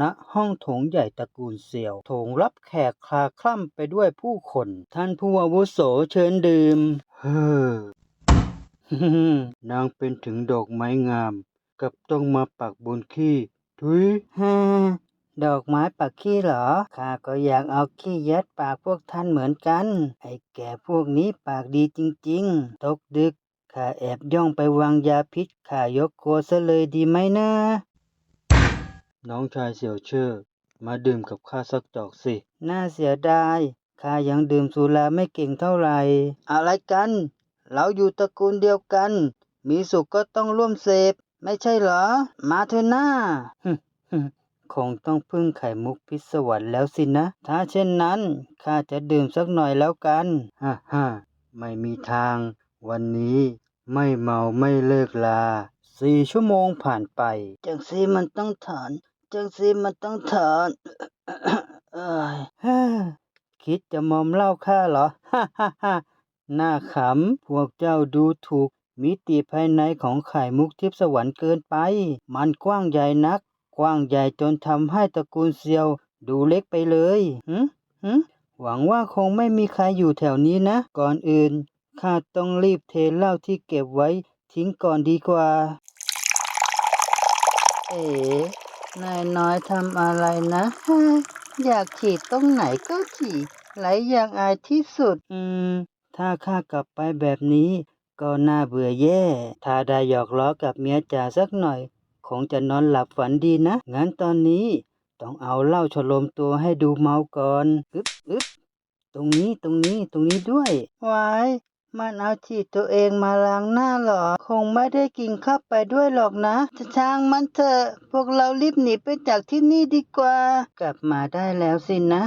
ณห้องโถงใหญ่ตระกูลเสี่ยว โถงรับแขกคลาคล่ำไปด้วยผู้คน ท่านผู้อาวุโสเชิญดื่ม เฮ้อนางเป็นถึงดอกไม้งาม กับต้องมาปักบนขี้ทุยฮ่าดอกไม้ปักขี้เหรอ ข้าก็อยากเอาขี้ยัดปากพวกท่านเหมือนกัน ไอ้แก่พวกนี้ปากดีจริงๆ ตกดึก ข้าแอบย่องไปวางยาพิษ ข้ายกครัวซะเลยดีไหมนะ น้องชายเสี่ยวเชอมาดื่มกับข้าสักจอกสิ น่าเสียดาย ข้ายังดื่มสุราไม่เก่งเท่าไหร่ อะไรกัน เราอยู่ตระกูลเดียวกัน มีสุขก็ต้องร่วมเสพ ไม่ใช่เหรอ มาเถอะหน้า คงต้องพึ่งไข่มุกพิศวรรค์แล้วสินะ ถ้าเช่นนั้น ข้าจะดื่มสักหน่อยแล้วกัน ฮ่าฮ่าไม่มีทาง วันนี้ไม่เมาไม่เลิกลา สี่ชั่วโมงผ่านไป จังซีมันต้องถอน จังซีมันต้องถอนคิดจะมอมเหล้าข้าเหรอ ฮ่าฮ่าฮ่าน่าขำ พวกเจ้าดูถูก มิติภายในของไข่มุกทิพย์สวรรค์เกินไป มันกว้างใหญ่นัก กว้างใหญ่จนทำให้ตระกูลเซียวดูเล็กไปเลยหืหืหวังว่าคงไม่มีใครอยู่แถวนี้นะ ก่อนอื่นข้าต้องรีบเทเหล้าที่เก็บไว้ทิ้งก่อนดีกว่า เอ๋ นายน้อยทำอะไรนะฮะอยากฉีดตรงไหนก็ฉีดไหลอย่างอายที่สุด อืม ถ้าข้ากลับไปแบบนี้ ก็น่าเบื่อแย่ ถ้าได้หยอกล้อกับเมียจ๋าสักหน่อย คงจะนอนหลับฝันดีนะ งั้นตอนนี้ ต้องเอาเหล้าฉลมตัวให้ดูเมาก่อน อึ๊บอึ๊บตรงนี้ตรงนี้ตรงนี้ด้วยวาย มันเอาฉีดตัวเองมาล้างหน้าเหรอ คงไม่ได้กินเข้าไปด้วยหรอกนะจะช่างมันเถอะพวกเรารีบหนีไปจากที่นี่ดีกว่า กลับมาได้แล้วสินะ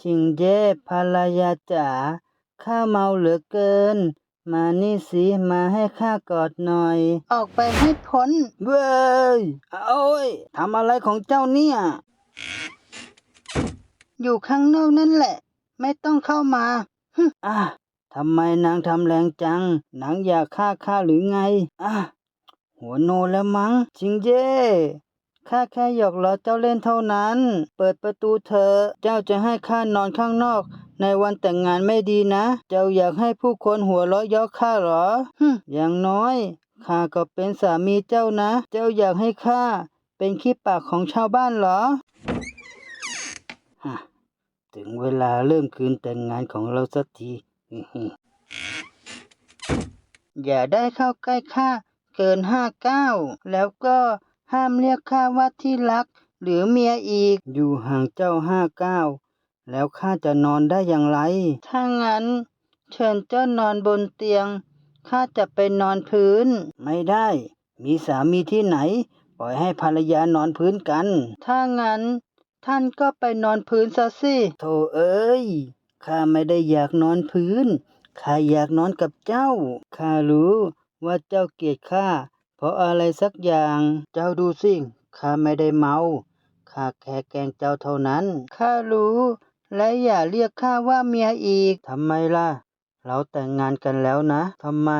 ชิงเย่ภรรยาจ๋าข้าเมาเหลือเกิน มานี่สิมาให้ข้ากอดหน่อย ออกไปให้พ้น เว้ยโอ้ยทำอะไรของเจ้าเนี่ย อยู่ข้างนอกนั่นแหละ ไม่ต้องเข้ามาฮึ อะทำไมนางทำแรงจัง นางอยากฆ่าข้าหรือไง อะ หัวโนแล้วมั้งชิงเย่ข้าแค่หยอกล้อเจ้าเล่นเท่านั้น เปิดประตูเถอเจ้าจะให้ข้านอนข้างนอก ในวันแต่งงานไม่ดีนะ เจ้าอยากให้ผู้คนหัวเราะเยาะข้าหรอฮึอย่างน้อยข้าก็เป็นสามีเจ้านะ เจ้าอยากให้ข้าเป็นขี้ปากของชาวบ้านเหรอ ถึงเวลาเริ่มคืนแต่งงานของเราสักที อย่าได้เข้าใกล้ข้าเกินห้าเก้า แล้วก็ห้ามเรียกข้าว่าที่รัก หรือเมียอีก อยู่ห่างเจ้าห้าเก้า แล้วข้าจะนอนได้อย่างไร ถ้างั้น เชิญเจ้านอนบนเตียง ข้าจะไปนอนพื้น ไม่ได้ มีสามีที่ไหน ปล่อยให้ภรรยานอนพื้นกัน ถ้างั้น ท่านก็ไปนอนพื้นซะสิโธ่เอ้ย ข้าไม่ได้อยากนอนพื้น ข้าอยากนอนกับเจ้า ข้ารู้ว่าเจ้าเกลียดข้า เพราะอะไรสักอย่าง เจ้าดูสิ ข้าไม่ได้เมา ข้าแค่แกล้งเจ้าเท่านั้น ข้ารู้ และอย่าเรียกข้าว่าเมียอีก ทำไมล่ะ เราแต่งงานกันแล้วนะ ทำไม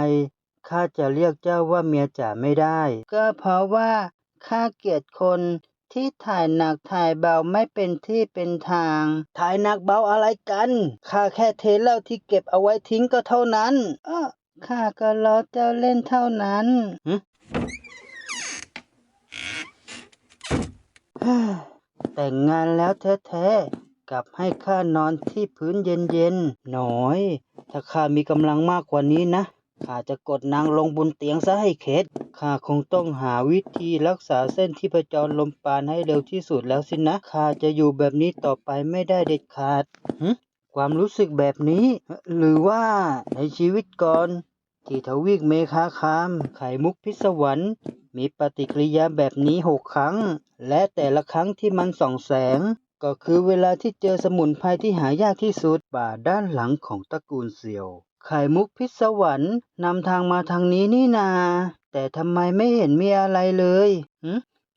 ข้าจะเรียกเจ้าว่าเมียจ๋าไม่ได้ ก็เพราะว่าข้าเกลียดคน ที่ถ่ายหนักถ่ายเบาไม่เป็นที่เป็นทาง ถ่ายหนักเบาอะไรกันข้าแค่เทเหล้าที่เก็บเอาไว้ทิ้งก็เท่านั้นอ้อข้าก็ล้อเจ้าเล่นเท่านั้นแต่งงานแล้วแท้ๆกลับให้ข้านอนที่พื้นเย็นๆหน่อย ถ้าข้ามีกำลังมากกว่านี้นะ ข้าจะกดนางลงบนเตียงซะให้เข็ดข้าคงต้องหาวิธีรักษาเส้นที่ประจรลมปานให้เร็วที่สุดแล้วสินะข้าจะอยู่แบบนี้ต่อไปไม่ได้เด็ดขาดหึความรู้สึกแบบนี้ หรือว่าในชีวิตก่อน ที่ทวีกเมฆาคาม ไข่มุกพิศวรมีปฏิกิริยาแบบนี้หกครั้ง และแต่ละครั้งที่มันส่องแสง ก็คือเวลาที่เจอสมุนไพรที่หายากที่สุดป่าด้านหลังของตระกูลเซียว ไข่มุกพิศวรรค์นำทางมาทางนี้นี่นา แต่ทำไมไม่เห็นมีอะไรเลยหึ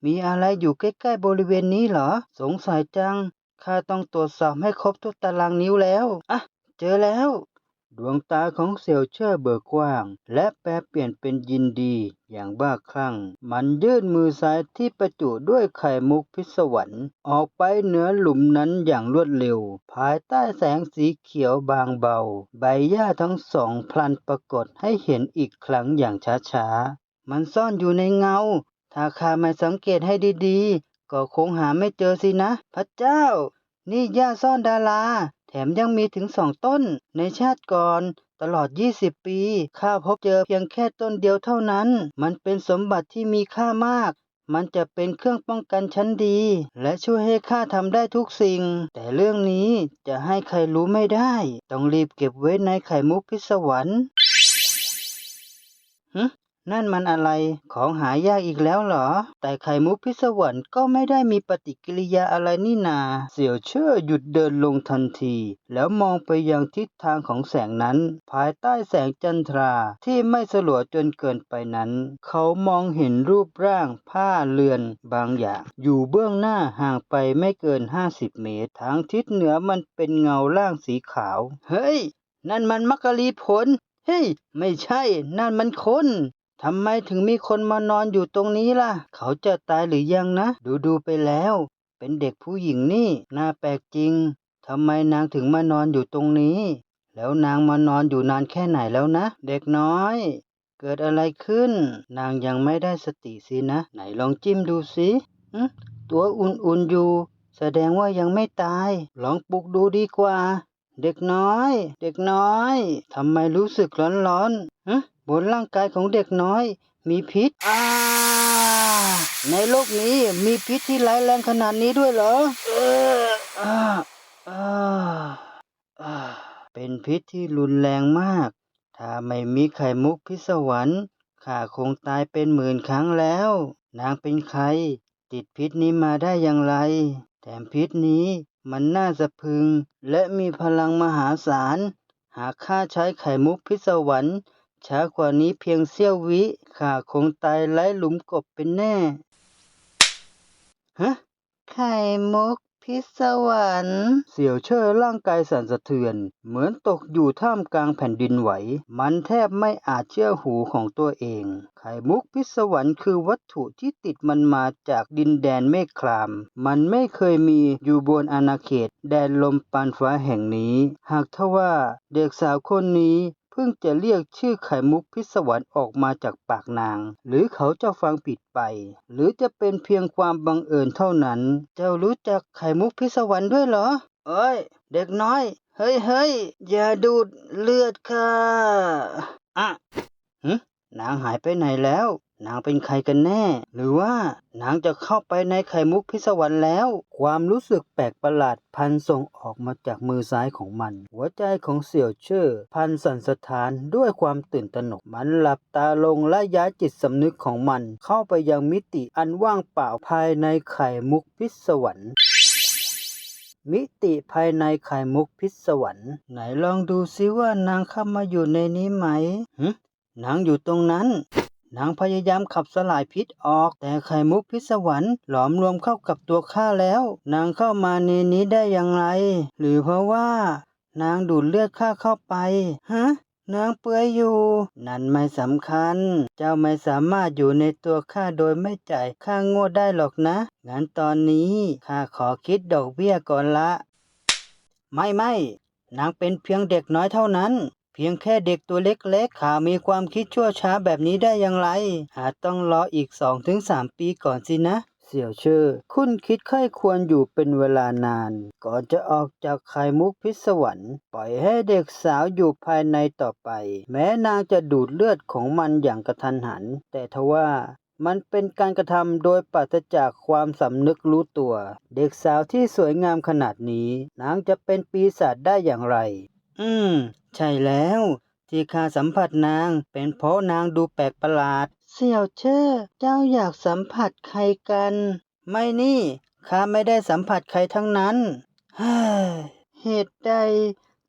มีอะไรอยู่ใกล้ๆบริเวณนี้เหรอ สงสัยจัง ข้าต้องตรวจสอบให้ครบทุกตารางนิ้วแล้ว อะ เจอแล้ว ดวงตาของเสี่ยวเช่อเบิกกว้าง และแปลเปลี่ยนเป็นยินดีอย่างบ้าคลั่ง มันยื่นมือซ้ายที่ประจุด้วยไข่มุกพิศวรรค์ออกไปเหนือหลุมนั้นอย่างรวดเร็ว ภายใต้แสงสีเขียวบางเบา ใบหญ้าทั้งสองพลันปรากฏให้เห็นอีกครั้งอย่างช้าๆ มันซ่อนอยู่ในเงา ถ้าข้าไม่สังเกตให้ดีๆ ก็คงหาไม่เจอสินะ พระเจ้า นี่หญ้าซ่อนดารา แถมยังมีถึงสองต้นในชาติก่อนตลอด 20 ปี ข้าพบเจอเพียงแค่ต้นเดียวเท่านั้น มันเป็นสมบัติที่มีค่ามาก มันจะเป็นเครื่องป้องกันชั้นดี และช่วยให้ข้าทำได้ทุกสิ่ง แต่เรื่องนี้จะให้ใครรู้ไม่ได้ ต้องรีบเก็บไว้ในไข่มุกพิศวรรค์ นั่นมันอะไรของหายากอีกแล้วเหรอ แต่ไข่มุกพิศวรก็ไม่ได้มีปฏิกิริยาอะไรนี่นา เสี่ยวเชื่อหยุดเดินลงทันที แล้วมองไปยังทิศทางของแสงนั้น ภายใต้แสงจันทราที่ไม่สลัวจนเกินไปนั้น เขามองเห็นรูปร่างผ้าเรือนบางอย่าง อยู่เบื้องหน้าห่างไปไม่เกิน 50 เมตร ทางทิศเหนือมันเป็นเงาร่างสีขาว เฮ้ย นั่นมันมักกะลีผลเฮ้ย ไม่ใช่ นั่นมันคน ทำไมถึงมีคนมานอนอยู่ตรงนี้ล่ะ เขาจะตายหรือยังนะ ดูดูๆไปแล้ว เป็นเด็กผู้หญิงนี่น่าแปลกจริงทำไมนางถึงมานอนอยู่ตรงนี้ แล้วนางมานอนอยู่นานแค่ไหนแล้วนะ เด็กน้อย เกิดอะไรขึ้น นางยังไม่ได้สติสินะ ไหนลองจิ้มดูสิตัวอุ่นๆอยู่ แสดงว่ายังไม่ตาย ลองปลุกดูดีกว่า เด็กน้อย เด็กน้อยทำไมรู้สึกร้อนๆฮะบนร่างกายของเด็กน้อย มีพิษอาในโลกนี้มีพิษที่ร้ายแรงขนาดนี้ด้วยเหรอเอออ่าอ่าอ่าเป็นพิษที่รุนแรงมาก ถ้าไม่มีไข่มุกพิศวรรค์ข้าคงตายเป็นหมื่นครั้งแล้ว นางเป็นใคร ติดพิษนี้มาได้อย่างไร แถมพิษนี้ มันน่าสะพรึง และมีพลังมหาศาล หากข้าใช้ไข่มุกพิศวรรค์ช้ากว่านี้เพียงเสี้ยววิข้าคงตายไร้หลุมกบเป็นแน่ ฮะ ไข่มุก พิศวรรค์เสี่ยวเช่อร่างกายสั่นสะเทือน เหมือนตกอยู่ท่ามกลางแผ่นดินไหว มันแทบไม่อาจเชื่อหูของตัวเอง ไข่มุกพิศวรรค์คือวัตถุที่ติดมันมาจากดินแดนเมฆคราม มันไม่เคยมีอยู่บนอาณาเขต แดนลมปานฟ้าแห่งนี้ หากทว่าเด็กสาวคนนี้ พิ่งจะเรียกชื่อไข่มุกพิศวรออกมาจากปากนาง หรือเขาจะฟังผิดไป หรือจะเป็นเพียงความบังเอิญเท่านั้น เจ้ารู้จักไข่มุกพิศวรด้วยเหรอ เอ้ย เด็กน้อย เฮ้ยเฮ้ยอย่าดูดเลือดค่ะ อะหนางหายไปไหนแล้ว นางเป็นใครกันแน่ หรือว่านางจะเข้าไปในไข่มุกพิศวรรค์แล้ว ความรู้สึกแปลกประหลาดพันส่งออกมาจากมือซ้ายของมัน หัวใจของเสี่ยวเช่อพันสั่นสะท้านด้วยความตื่นตระหนกมันหลับตาลงและย้ายจิตสำนึกของมัน เข้าไปยังมิติอันว่างเปล่าภายในไข่มุกพิศวรรค์มิติภายในไข่มุกพิศวรรค์ไหนลองดูซิว่านางเข้ามาอยู่ในนี้ไหมหึนางอยู่ตรงนั้น นางพยายามขับสลายพิษออก แต่ไข่มุกพิศวรรค์หลอมรวมเข้ากับตัวข้าแล้ว นางเข้ามาในนี้ได้อย่างไร หรือเพราะว่า นางดูดเลือดข้าเข้าไป ฮะ นางเปื่อยอยู่ นั่นไม่สำคัญ เจ้าไม่สามารถอยู่ในตัวข้าโดยไม่จ่ายค่างวดได้หรอกนะ งั้นตอนนี้ข้าขอคิดดอกเบี้ยก่อนละ ไม่ไม่นางเป็นเพียงเด็กน้อยเท่านั้น เพียงแค่เด็กตัวเล็กๆขามีความคิดชั่วช้าแบบนี้ได้อย่างไร อาจต้องรออีกสองถึงสามปีก่อนสินะ เสี่ยวเชื่อคุณคิดค่อยควรอยู่เป็นเวลานาน ก่อนจะออกจากไข่มุกพิศวรรค์ปล่อยให้เด็กสาวอยู่ภายในต่อไป แม้นางจะดูดเลือดของมันอย่างกระทันหัน แต่ทว่ามันเป็นการกระทำโดยปราศจากความสำนึกรู้ตัว เด็กสาวที่สวยงามขนาดนี้ นางจะเป็นปีศาจได้อย่างไร อืม ใช่แล้ว ที่ข้าสัมผัสนางเป็นเพราะนางดูแปลกประหลาด เสี่ยวเช่อเจ้าอยากสัมผัสใครกัน ไม่นี่ข้าไม่ได้สัมผัสใครทั้งนั้นเฮ้ยเหตุใด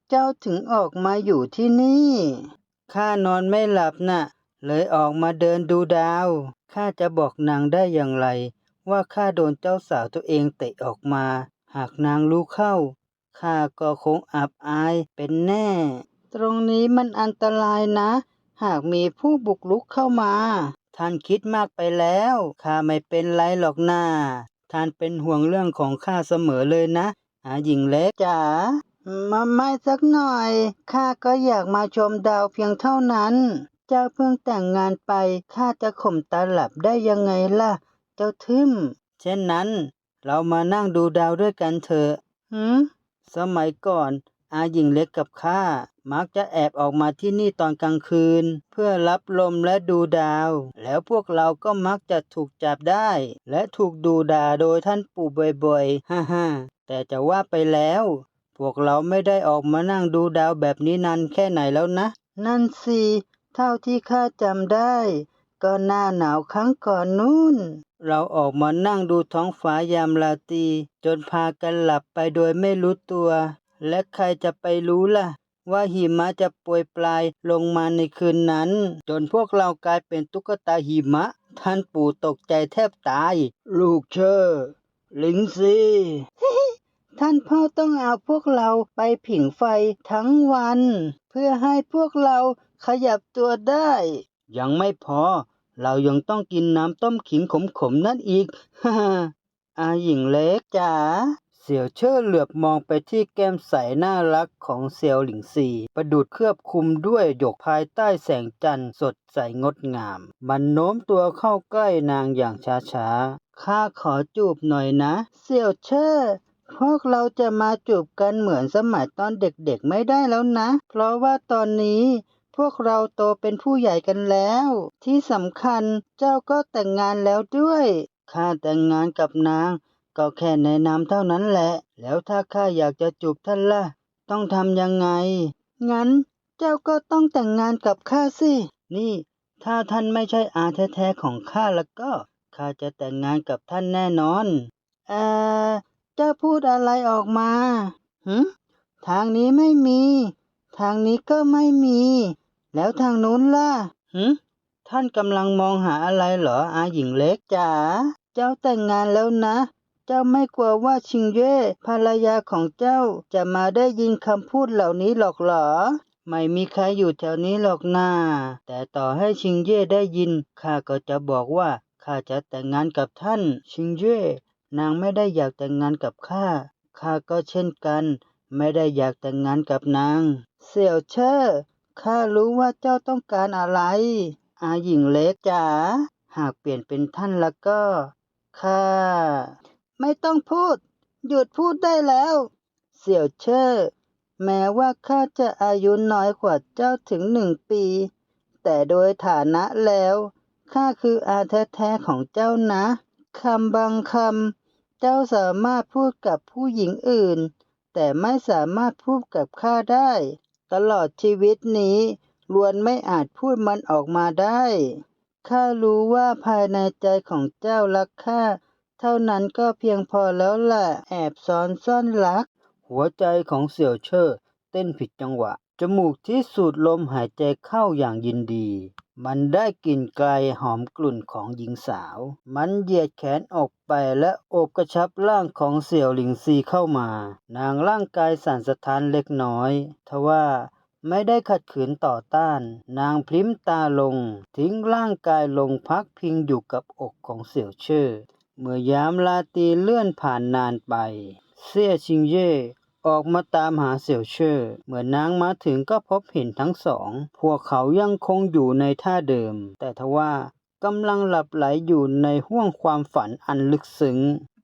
เจ้าถึงออกมาอยู่ที่นี่ข้านอนไม่หลับน่ะ เลยออกมาเดินดูดาวข้าจะบอกนางได้อย่างไร ว่าข้าโดนเจ้าสาวตัวเองเตะออกมา หากนางรู้เข้า ข้าก็คงอับอายเป็นแน่ ตรงนี้มันอันตรายนะ หากมีผู้บุกรุกเข้ามา ท่านคิดมากไปแล้วข้าไม่เป็นไรหรอกนาท่านเป็นห่วงเรื่องของข้าเสมอเลยนะอาหญิงเล็กจ๋ามาไม่สักหน่อยข้าก็อยากมาชมดาวเพียงเท่านั้น เจ้าเพิ่งแต่งงานไปข้าจะข่มตาหลับได้ยังไงล่ะ เจ้าทึมเช่นนั้น เรามานั่งดูดาวด้วยกันเถอะหืม สมัยก่อนอาหญิงเล็กกับข้ามักจะแอบออกมาที่นี่ตอนกลางคืน เพื่อรับลมและดูดาว แล้วพวกเราก็มักจะถูกจับได้ และถูกดูด่าโดยท่านปู่บ่อยๆฮ่าฮ่าแต่จะว่าไปแล้ว พวกเราไม่ได้ออกมานั่งดูดาวแบบนี้นานแค่ไหนแล้วนะ นั่นสิ เท่าที่ข้าจำได้ ก็หน้าหนาวครั้งก่อนนู่น เราออกมานั่งดูท้องฟ้ายามราตรีจนพากันหลับไปโดยไม่รู้ตัว และใครจะไปรู้ล่ะ ว่าหิมะจะโปรยปลายลงมาในคืนนั้น จนพวกเรากลายเป็นตุ๊กตาหิมะ ท่านปู่ตกใจแทบตาย ลูกเชอร์ลิงซีท่านพ่อต้องเอาพวกเราไปผิงไฟทั้งวัน เพื่อให้พวกเราขยับตัวได้ ยังไม่พอ เรายังต้องกินน้ำต้มขิงขมๆนั่นอีกฮ่าอาหญิงเล็กจ๋าเสี่ยวเชิ่อเหลือบมองไปที่แก้มใสน่ารักของเซียวหลิงซีประดุดเคลือบคลุมด้วยหยกภายใต้แสงจันทร์สดใสงดงาม มันโน้มตัวเข้าใกล้นางอย่างช้าๆข้าขอจูบหน่อยนะ เสี่ยวเชิ่อพวกเราจะมาจูบกันเหมือนสมัยตอนเด็กๆไม่ได้แล้วนะ เพราะว่าตอนนี้ พวกเราโตเป็นผู้ใหญ่กันแล้ว ที่สำคัญเจ้าก็แต่งงานแล้วด้วย ข้าแต่งงานกับนาง ก็แค่แนะนำเท่านั้นแหละ แล้วถ้าข้าอยากจะจูบท่านล่ะ ต้องทำยังไง งั้นเจ้าก็ต้องแต่งงานกับข้าสิ นี่ ถ้าท่านไม่ใช่อาแท้ๆของข้าแล้วก็ ข้าจะแต่งงานกับท่านแน่นอนเอ่อเจ้าพูดอะไรออกมา หืมทางนี้ไม่มี ทางนี้ก็ไม่มี แล้วทางนู้นล่ะหืมท่านกำลังมองหาอะไรเหรออาหญิงเล็กจ๋า เจ้าแต่งงานแล้วนะ เจ้าไม่กลัวว่าชิงเย่ภรรยาของเจ้าจะมาได้ยินคำพูดเหล่านี้หรอกเหรอ ไม่มีใครอยู่แถวนี้หรอกนาแต่ต่อให้ชิงเย่ได้ยิน ข้าก็จะบอกว่าข้าจะแต่งงานกับท่าน ชิงเย่นางไม่ได้อยากแต่งงานกับข้า ข้าก็เช่นกัน ไม่ได้อยากแต่งงานกับนาง เสี่ยวเชอ ข้ารู้ว่าเจ้าต้องการอะไร อาหญิงเล็กจ๋า หากเปลี่ยนเป็นท่านแล้วก็ ข้า ไม่ต้องพูด หยุดพูดได้แล้ว เสี่ยวเชอแม้ว่าข้าจะอายุน้อยกว่าเจ้าถึงหนึ่งปี แต่โดยฐานะแล้ว ข้าคืออาแท้ๆของเจ้านะคำบางคำเจ้าสามารถพูดกับผู้หญิงอื่น แต่ไม่สามารถพูดกับข้าได้ ตลอดชีวิตนี้ล้วนไม่อาจพูดมันออกมาได้ ข้ารู้ว่าภายในใจของเจ้ารักข้า เท่านั้นก็เพียงพอแล้วแหละ แอบซ้อนซ่อนรัก หัวใจของเสี่ยวเชอเต้นผิดจังหวะ จมูกที่สูดลมหายใจเข้าอย่างยินดี มันได้กลิ่นไกลหอมกลุ่นของหญิงสาว มันเหยียดแขนออกไปและโอบกระชับร่างของเสี่ยวหลิงซีเข้ามา นางร่างกายสั่นสะท้านเล็กน้อย ทว่าไม่ได้ขัดขืนต่อต้าน นางพลิ้มตาลง ทิ้งร่างกายลงพักพิงอยู่กับอกของเสี่ยวเชอเมื่อยามลาตีเลื่อนผ่านนานไป เสี่ยชิงเย่ ออกมาตามหาเสี่ยวเชอเมื่อนางมาถึงก็พบเห็นทั้งสอง พวกเขายังคงอยู่ในท่าเดิม แต่ทว่ากำลังหลับไหลอยู่ในห้วงความฝันอันลึกซึ้ง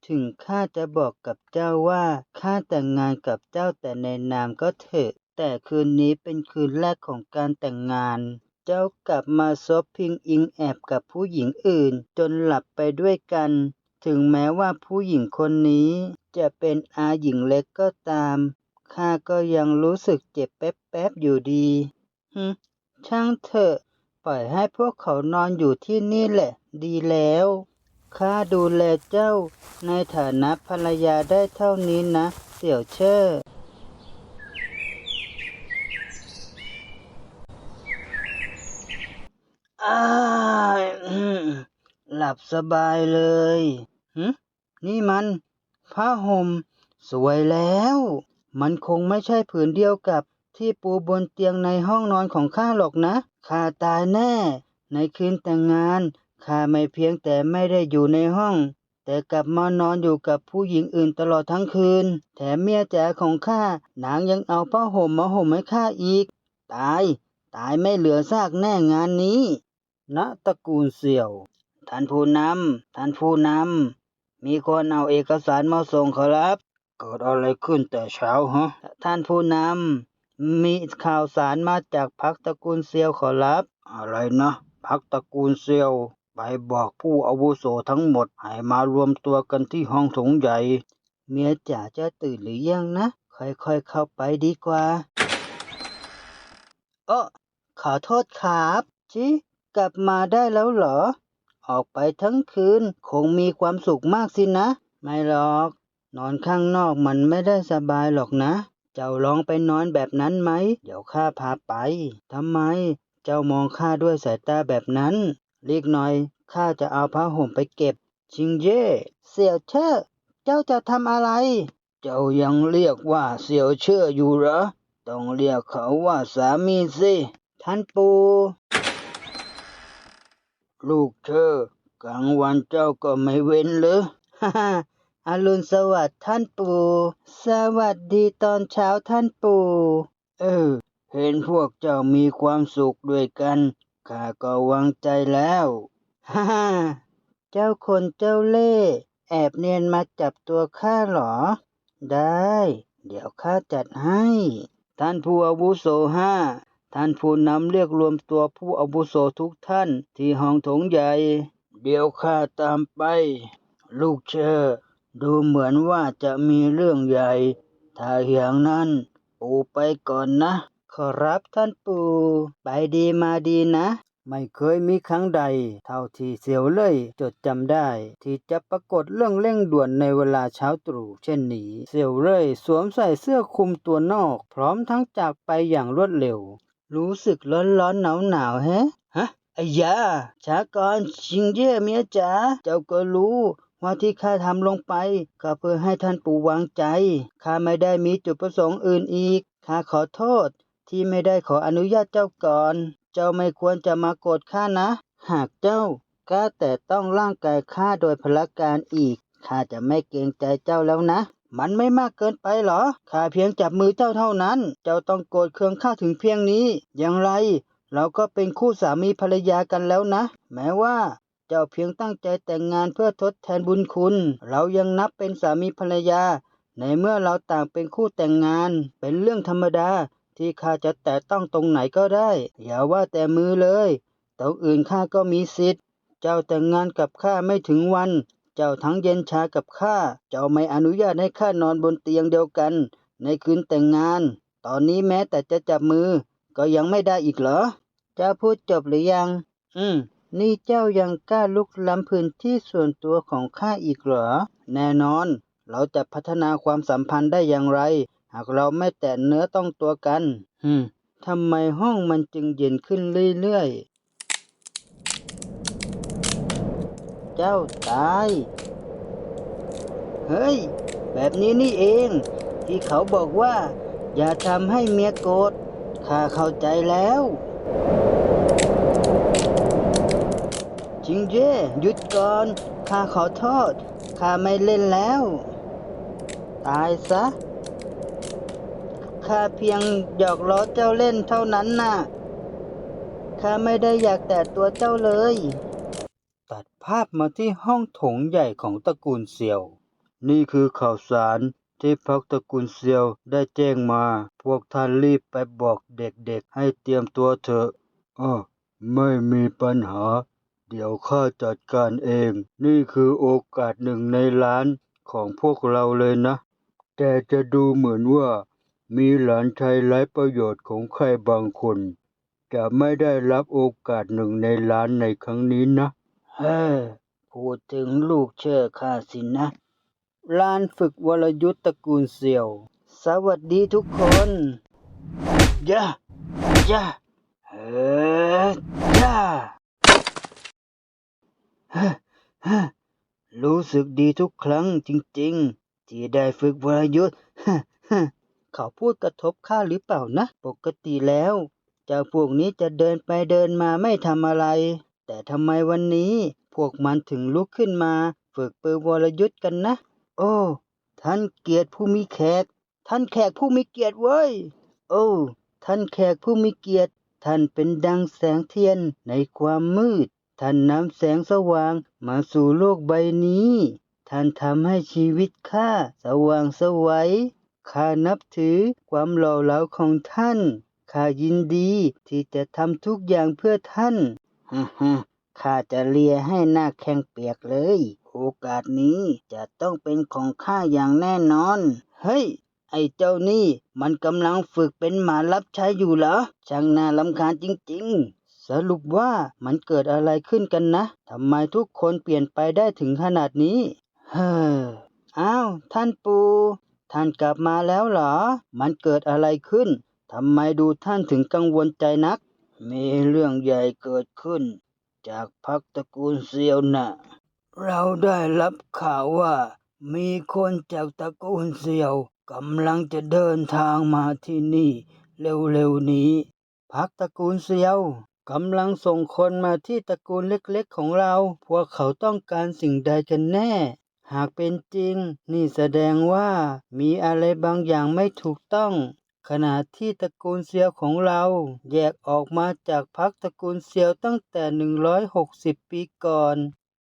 ถึงข้าจะบอกกับเจ้าว่าข้าแต่งงานกับเจ้าแต่ในนามก็เถอะ แต่คืนนี้เป็นคืนแรกของการแต่งงาน เจ้ากลับมาซบพิงอิงแอบกับผู้หญิงอื่น จนหลับไปด้วยกัน ถึงแม้ว่าผู้หญิงคนนี้จะเป็นอาหญิงเล็กก็ตาม ข้าก็ยังรู้สึกเจ็บแป๊บๆอยู่ดีฮึช่างเถอะ ปล่อยให้พวกเขานอนอยู่ที่นี่แหละ ดีแล้ว ข้าดูแลเจ้า ในฐานะภรรยาได้เท่านี้นะ เสี่ยวเช่อ้าหลับสบายเลย หึนี่มันผ้าห่มสวยแล้ว มันคงไม่ใช่ผืนเดียวกับที่ปูบนเตียงในห้องนอนของข้าหรอกนะ ข้าตายแน่ ในคืนแต่งงาน ข้าไม่เพียงแต่ไม่ได้อยู่ในห้อง แต่กลับมานอนอยู่กับผู้หญิงอื่นตลอดทั้งคืน แถมเมียแจ๋ของข้านางยังเอาผ้าห่มมาห่มให้ข้าอีก ตาย ตายไม่เหลือซากแน่งานนี้ณตระกูลเสี่ยว ท่านผู้นำท่านผู้นำ มีคนเอาเอกสารมาส่งขอรับ เกิดอะไรขึ้นแต่เช้าฮะ ท่านผู้นำ มีข่าวสารมาจากพักตระกูลเซียวขอรับ อะไรนะพักตระกูลเซียว ไปบอกผู้อาวุโสทั้งหมด ให้มารวมตัวกันที่ห้องถงใหญ่ เมียจ๋าจะตื่นหรือยังนะ ค่อยๆเข้าไปดีกว่าเออขอโทษครับ จิ กลับมาได้แล้วเหรอ ออกไปทั้งคืน คงมีความสุขมากสินะ ไม่หรอก นอนข้างนอกมันไม่ได้สบายหรอกนะ เจ้าลองไปนอนแบบนั้นไหม เดี๋ยวข้าพาไปทำไม เจ้ามองข้าด้วยสายตาแบบนั้นเรียกหน่อยข้าจะเอาผ้าห่มไปเก็บ ชิงเย่เสี่ยวเช่อเจ้าจะทำอะไร เจ้ายังเรียกว่าเสี่ยวเชื่ออยู่เหรอ ต้องเรียกเขาว่าสามีสิ ท่านปู่ ลูกเธอกลางวันเจ้าก็ไม่เว้นหรือฮ่าฮ่าอรุณสวัสดิ์ท่านปู่ สวัสดีตอนเช้าท่านปู่ เออ เห็นพวกเจ้ามีความสุขด้วยกัน ข้าก็วางใจแล้วฮ่าฮ่าเจ้าคนเจ้าเล่ห์แอบเนียนมาจับตัวข้าเหรอ ได้ เดี๋ยวข้าจัดให้ ท่านผู้อาวุโสห้า ท่านผู้นำเรียกรวมตัวผู้อาวุโสทุกท่านที่ห้องโถงใหญ่ เดี๋ยวข้าตามไป ลูกเชอดูเหมือนว่าจะมีเรื่องใหญ่ ถ้าอย่างนั้น ปู่ไปก่อนนะ ขอรับท่านปู่ไปดีมาดีนะ ไม่เคยมีครั้งใด เท่าที่เสียวเล่ยจดจำได้ ที่จะปรากฏเรื่องเร่งด่วนในเวลาเช้าตรู่เช่นนี้ เสียวเล่ยสวมใส่เสื้อคลุมตัวนอก พร้อมทั้งจากไปอย่างรวดเร็ว รู้สึกร้อนร้อนหนาวหนาวแฮะ ฮะไอ้ยาช้าก่อนชิงเย่เมียจ๋า เจ้าก็รู้ว่าที่ข้าทำลงไปก็เพื่อให้ท่านปู่วางใจ ข้าไม่ได้มีจุดประสงค์อื่นอีก ข้าขอโทษที่ไม่ได้ขออนุญาตเจ้าก่อน เจ้าไม่ควรจะมาโกรธข้านะ หากเจ้ากล้าแต่ต้องร่างกายข้าโดยพละการอีก ข้าจะไม่เกรงใจเจ้าแล้วนะ มันไม่มากเกินไปเหรอ ข้าเพียงจับมือเจ้าเท่านั้น เจ้าต้องโกรธเคืองข้าถึงเพียงนี้ อย่างไร เราก็เป็นคู่สามีภรรยากันแล้วนะ แม้ว่า เจ้าเพียงตั้งใจแต่งงานเพื่อทดแทนบุญคุณ เรายังนับเป็นสามีภรรยา ในเมื่อเราต่างเป็นคู่แต่งงาน เป็นเรื่องธรรมดา ที่ข้าจะแตะต้องตรงไหนก็ได้ อย่าว่าแต่มือเลยตรงอื่นข้าก็มีสิทธิ์ เจ้าแต่งงานกับข้าไม่ถึงวัน เจ้าทั้งเย็นชากับข้า เจ้าไม่อนุญาตให้ข้านอนบนเตียงเดียวกัน ในคืนแต่งงาน ตอนนี้แม้แต่จะจับมือ ก็ยังไม่ได้อีกเหรอ เจ้าพูดจบหรือยัง อืม นี่เจ้ายังกล้าลุกล้ำพื้นที่ส่วนตัวของข้าอีกเหรอ แน่นอน เราจะพัฒนาความสัมพันธ์ได้อย่างไร หากเราไม่แตะเนื้อต้องตัวกันฮึมทำไมห้องมันจึงเย็นขึ้นเรื่อยๆ เจ้าตาย เฮ้ย แบบนี้นี่เอง ที่เขาบอกว่า อย่าทำให้เมียโกรธข้าเข้าใจแล้วจิงเจ้หยุดก่อน ข้าขอโทษ ข้าไม่เล่นแล้ว ตายซะ ข้าเพียงหยอกล้อเจ้าเล่นเท่านั้นน่ะ ข้าไม่ได้อยากแตะตัวเจ้าเลย ภาพมาที่ห้องโถงใหญ่ของตระกูลเซียว นี่คือข่าวสารที่พักตระกูลเซียวได้แจ้งมา พวกท่านรีบไปบอกเด็กๆ ให้เตรียมตัวเถอะอ้อไม่มีปัญหา เดี๋ยวข้าจัดการเอง นี่คือโอกาสหนึ่งในล้านของพวกเราเลยนะ แต่จะดูเหมือนว่า มีหลานชายไร้ประโยชน์ของใครบางคน จะไม่ได้รับโอกาสหนึ่งในล้านในครั้งนี้นะ เฮ้อพูดถึงลูกเชื่อข้าสินนะลานฝึกวรยุทธ์ตระกูลเสี่ยว สวัสดีทุกคนย่าย่าเฮ้ย่าเฮ้เฮ้รู้สึกดีทุกครั้งจริงๆ ที่ได้ฝึกวรยุทธ์เฮ้เฮ้เขาพูดกระทบข้าหรือเปล่านะ ปกติแล้ว เจ้าพวกนี้จะเดินไปเดินมาไม่ทำอะไร แต่ทำไมวันนี้พวกมันถึงลุกขึ้นมาฝึกปืนวรยุทธ์กันนะ โอ้ ท่านเกียรติผู้มีแขก ท่านแขกผู้มีเกียรติเว้ย โอ้ ท่านแขกผู้มีเกียรติ ท่านเป็นดังแสงเทียนในความมืด ท่านนำแสงสว่างมาสู่โลกใบนี้ ท่านทำให้ชีวิตข้าสว่างสวัยข้านับถือความหล่อเหลาของท่านข้ายินดีที่จะทำทุกอย่างเพื่อท่าน ฮ่าฮ่าข้าจะเลียให้หน้าแข้งเปียกเลย โอกาสนี้จะต้องเป็นของข้าอย่างแน่นอน เฮ้ย ไอ้เจ้านี่มันกำลังฝึกเป็นหมารับใช้อยู่เหรอ ช่างน่ารำคาญจริง ๆ สรุปว่ามันเกิดอะไรขึ้นกันนะ ทำไมทุกคนเปลี่ยนไปได้ถึงขนาดนี้ เฮ้อ อ้าว ท่านปู ท่านกลับมาแล้วเหรอ มันเกิดอะไรขึ้น ทำไมดูท่านถึงกังวลใจนัก มีเรื่องใหญ่เกิดขึ้น จากพักตระกูลเซียวนะเราได้รับข่าวว่า มีคนจากตระกูลเซียวกำลังจะเดินทางมาที่นี่ เร็วๆนี้พักตระกูลเซียวกำลังส่งคนมาที่ตระกูลเล็กๆของเรา พวกเขาต้องการสิ่งใดกันแน่ หากเป็นจริง นี่แสดงว่ามีอะไรบางอย่างไม่ถูกต้อง ขณะที่ตระกูลเซียวของเราแยกออกมาจากพรรคตระกูลเซียวตั้งแต่ 160 ปีก่อน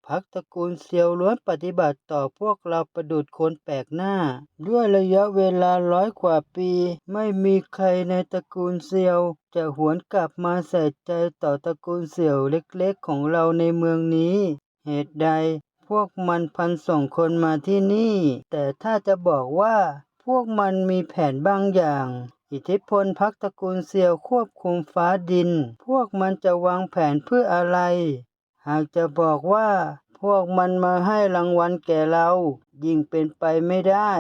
พรรคตระกูลเซียวล้วนปฏิบัติต่อพวกเราประดุดคนแปลกหน้า ด้วยระยะเวลาร้อยกว่าปี ไม่มีใครในตระกูลเซียว จะหวนกลับมาใส่ใจต่อตระกูลเซียวเล็กๆของเราในเมืองนี้ เหตุใดพวกมันพันส่งคนมาที่นี่ แต่ถ้าจะบอกว่า พวกมันมีแผนบางอย่าง อิทธิพลพักตระกูลเซียวควบคุมฟ้าดิน พวกมันจะวางแผนเพื่ออะไร หากจะบอกว่า พวกมันมาให้รางวัลแก่เรา ยิ่งเป็นไปไม่ได้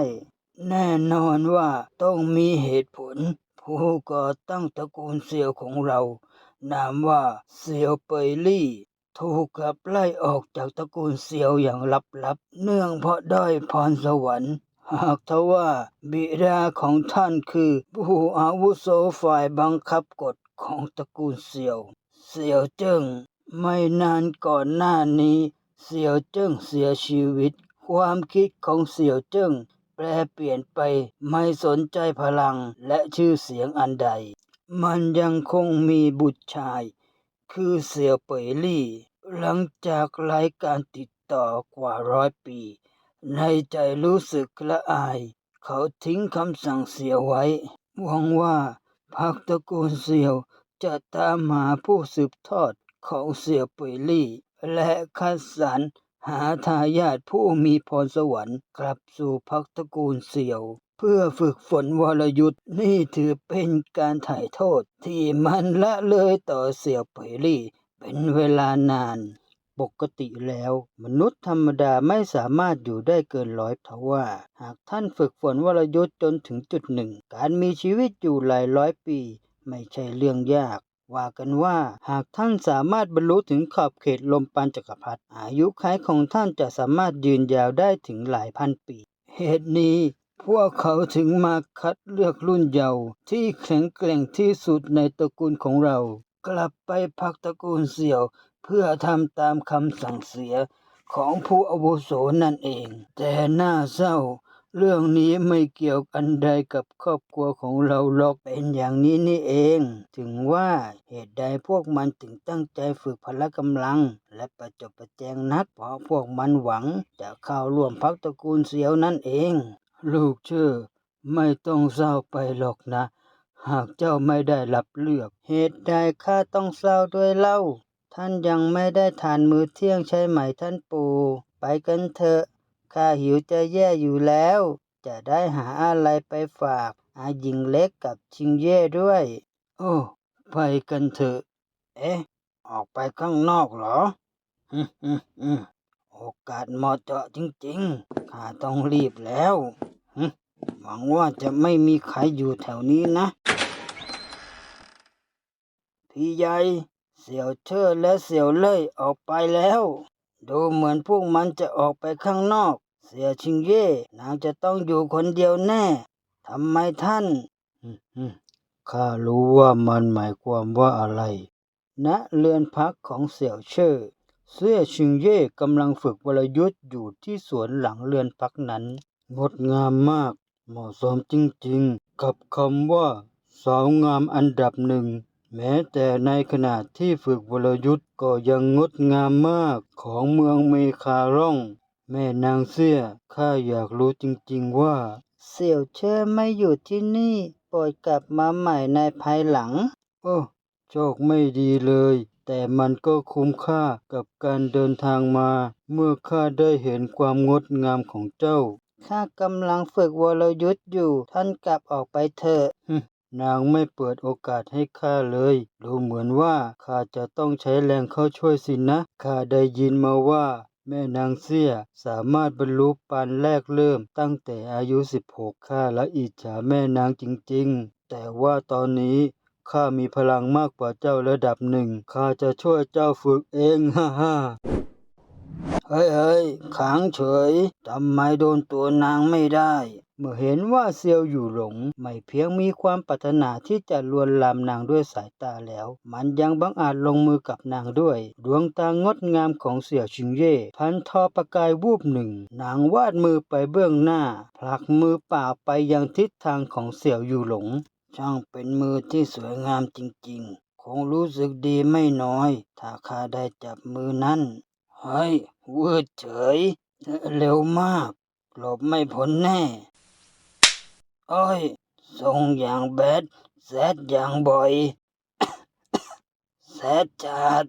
แน่นอนว่าต้องมีเหตุผล ผู้ก่อตั้งตระกูลเซียวของเรา นามว่าเซียวเปยลี่ถูกขับไล่ออกจากตระกูลเซียวอย่างลับๆ เนื่องเพราะด้อยพรสวรรค์ หากทว่าบิดาของท่านคือผู้อาวุโสฝ่ายบังคับกฎของตระกูลเซียวเซียวเจิ้งไม่นานก่อนหน้านี้ เสี่ยวเจิ้งเสียชีวิต ความคิดของเสี่ยวเจิ้งแปลเปลี่ยนไปไม่สนใจพลังและชื่อเสียงอันใด มันยังคงมีบุตรชาย คือเสี่ยวเป่ยลี่ หลังจากไร้การติดต่อกว่าร้อยปี ในใจรู้สึกละอาย เขาทิ้งคำสั่งเสียไว้ หวังว่าพรรคตระกูลเสี่ยวจะตามหาผู้สืบทอดของเสี่ยวเป่ยลี่ และคัดสรรหาทายาทผู้มีพรสวรรค์กลับสู่พรรคตระกูลเสี่ยว เพื่อฝึกฝนวรยุทธ์นี่ถือเป็นการถ่ายโทษที่มันละเลยต่อเสี่ยวเป่ยลี่เป็นเวลานาน ปกติแล้ว มนุษย์ธรรมดาไม่สามารถอยู่ได้เกินร้อยทว่า หากท่านฝึกฝนวรยุทธ์จนถึงจุดหนึ่ง การมีชีวิตอยู่หลายร้อยปี ไม่ใช่เรื่องยาก ว่ากันว่าหากท่านสามารถบรรลุถึงขอบเขตลมปานจักรพรรดิอายุขัยของท่านจะสามารถยืนยาวได้ถึงหลายพันปี เหตุนี้พวกเขาถึงมาคัดเลือกรุ่นเยาว์ที่แข็งแกร่งที่สุดในตระกูลของเรา กลับไปพักตระกูลเสี่ยว เพื่อทำตามคำสั่งเสียของผู้อาวุโสนั่นเอง แต่น่าเศร้า เรื่องนี้ไม่เกี่ยวอันใดกับครอบครัวของเราหรอกเป็นอย่างนี้นี่เอง ถึงว่าเหตุใดพวกมันถึงตั้งใจฝึกพละกำลัง และประจบประแจงนักเพราะพวกมันหวังจะเข้าร่วมพักตระกูลเสียวนั่นเอง ลูกเชื่อไม่ต้องเศร้าไปหรอกนะ หากเจ้าไม่ได้รับเลือก เหตุใดข้าต้องเศร้าด้วยเล่า ท่านยังไม่ได้ทานมื้อเที่ยงใช่ไหมท่านปู่ ไปกันเถอะ ข้าหิวจะแย่อยู่แล้ว จะได้หาอะไรไปฝากอาหญิงเล็กกับชิงเย่ด้วย โอ้ ไปกันเถอะ เอ๊ะ ออกไปข้างนอกเหรอ อืมอืมอืมโอกาสเหมาะเจาะจริงๆ ข้าต้องรีบแล้วหวังว่าจะไม่มีใครอยู่แถวนี้นะ พี่ใหญ่ เสี่ยวเชิดและเสี่ยวเล่ยออกไปแล้ว ดูเหมือนพวกมันจะออกไปข้างนอก เสี่ยชิงเย่นางจะต้องอยู่คนเดียวแน่ทำไมท่านข้ารู้ว่ามันหมายความว่าอะไรณเรือนพักของเสี่ยวเช่อเสี่ยชิงเย่กำลังฝึกวรยุทธ์อยู่ที่สวนหลังเรือนพักนั้น งดงามมาก เหมาะสมจริงๆ กับคำว่า สาวงามอันดับหนึ่ง แม้แต่ในขณะที่ฝึกวรยุทธ์ก็ยังงดงามมากของเมืองเมคาร่อง แม่นางเสี่ยข้าอยากรู้จริงๆว่า เสี่ยวเช่อไม่อยู่ที่นี่โปรดกลับมาใหม่ในภายหลัง โอ้โชคไม่ดีเลย แต่มันก็คุ้มค่ากับการเดินทางมา เมื่อข้าได้เห็นความงดงามของเจ้าข้ากำลังฝึกวรยุทธ์อยู่ ท่านกลับออกไปเถอะ นางไม่เปิดโอกาสให้ข้าเลย ดูเหมือนว่าข้าจะต้องใช้แรงเข้าช่วยสินะ ข้าได้ยินมาว่า แม่นางเสี้ยสามารถบรรลุปานแรกเริ่มตั้งแต่อายุ 16 ข้าและอิจฉาแม่นางจริงๆ แต่ว่าตอนนี้ข้ามีพลังมากกว่าเจ้าระดับหนึ่ง ข้าจะช่วยเจ้าฝึกเองฮ่าฮ่าเฮ้ยเฮ้ยขังเฉย ทำไมโดนตัวนางไม่ได้ เมื่อเห็นว่าเซียวอยู่หลง ไม่เพียงมีความปรารถนาที่จะลวนลามนางด้วยสายตาแล้ว มันยังบังอาจลงมือกับนางด้วย ดวงตางดงามของเสี่ยวชิงเย่ พันทอประกายวูบหนึ่ง นางวาดมือไปเบื้องหน้า ผลักมือเปล่าไปยังทิศทางของเสี่ยวอยู่หลง ช่างเป็นมือที่สวยงามจริงๆ คงรู้สึกดีไม่น้อย ถ้าข้าได้จับมือนั้นเฮ้ยวืดเฉยเร็วมากหลบไม่พ้นแน่ โอ้ยทรงอย่างแบดแซดอย่างบ่อย แซดจัด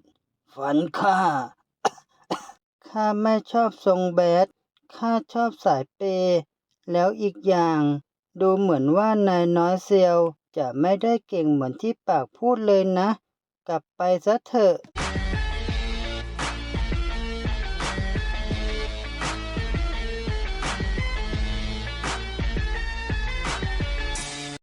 ฝันข้า ข้าไม่ชอบทรงแบดข้าชอบสายเปย์แล้วอีกอย่าง ดูเหมือนว่านายน้อยเซียว จะไม่ได้เก่งเหมือนที่ปากพูดเลยนะ กลับไปซะเถอะ